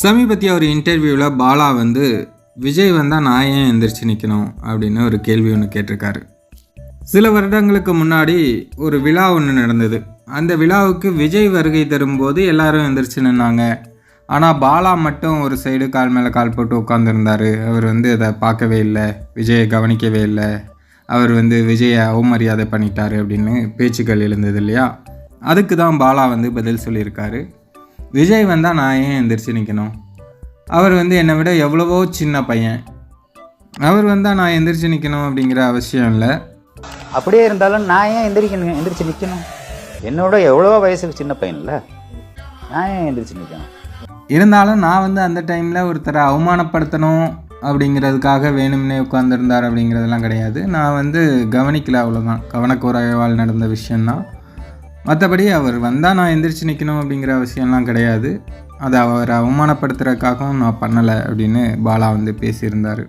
சமீபத்திய ஒரு இன்டர்வியூவில் பாலா வந்து விஜய் வந்தால் நான் ஏன் எந்திரிச்சு நிற்கணும் அப்படின்னு ஒரு கேள்வி ஒன்று கேட்டிருக்காரு. சில வருடங்களுக்கு முன்னாடி ஒரு விழா ஒன்று நடந்தது. அந்த விழாவுக்கு விஜய் வருகை தரும்போது எல்லாரும் எந்திரிச்சு நின்னாங்க. ஆனால் பாலா மட்டும் ஒரு சைடு கால் மேலே கால் போட்டு உட்காந்துருந்தாரு அவர் வந்து அதை பார்க்கவே இல்லை விஜயை கவனிக்கவே இல்லை. அவர் வந்து விஜயை அவமரியாதை பண்ணிட்டாரு அப்படின்னு பேச்சுக்கள் எழுந்தது இல்லையா? அதுக்கு தான் பாலா வந்து பதில் சொல்லியிருக்காரு. விஜய் வந்தால் நான் ஏன் எந்திரிச்சு நிற்கணும் அவர் வந்து என்னை விட எவ்வளவோ சின்ன பையன். அவர் வந்தால் நான் எந்திரிச்சு நிற்கணும் அப்படிங்கிற அவசியம் இல்லை. அப்படியே இருந்தாலும் நான் ஏன் எந்திரிக்கணும் எந்திரிச்சு நிற்கணும் என்னோட எவ்வளோ வயசுக்கு சின்ன பையன்ல நான் ஏன் எந்திரிச்சு நிற்கணும் இருந்தாலும் நான் வந்து அந்த டைமில் ஒருத்தரை அவமானப்படுத்தணும் அப்படிங்கிறதுக்காக வேணும்னே உட்காந்துருந்தார் அப்படிங்கிறதெல்லாம் கிடையாது. நான் வந்து கவனிக்கல அவ்வளோதான் கவனக்குறைவால் நடந்த விஷயந்தான் மற்றபடி அவர் வந்தால் நான் எந்திரிச்சு நிற்கணும் அப்படிங்கிற அவசியம்லாம் கிடையாது. அதை அவரை அவமானப்படுத்துறதுக்காகவும் நான் பண்ணலை அப்படின்னு பாலா வந்து பேசியிருந்தார்.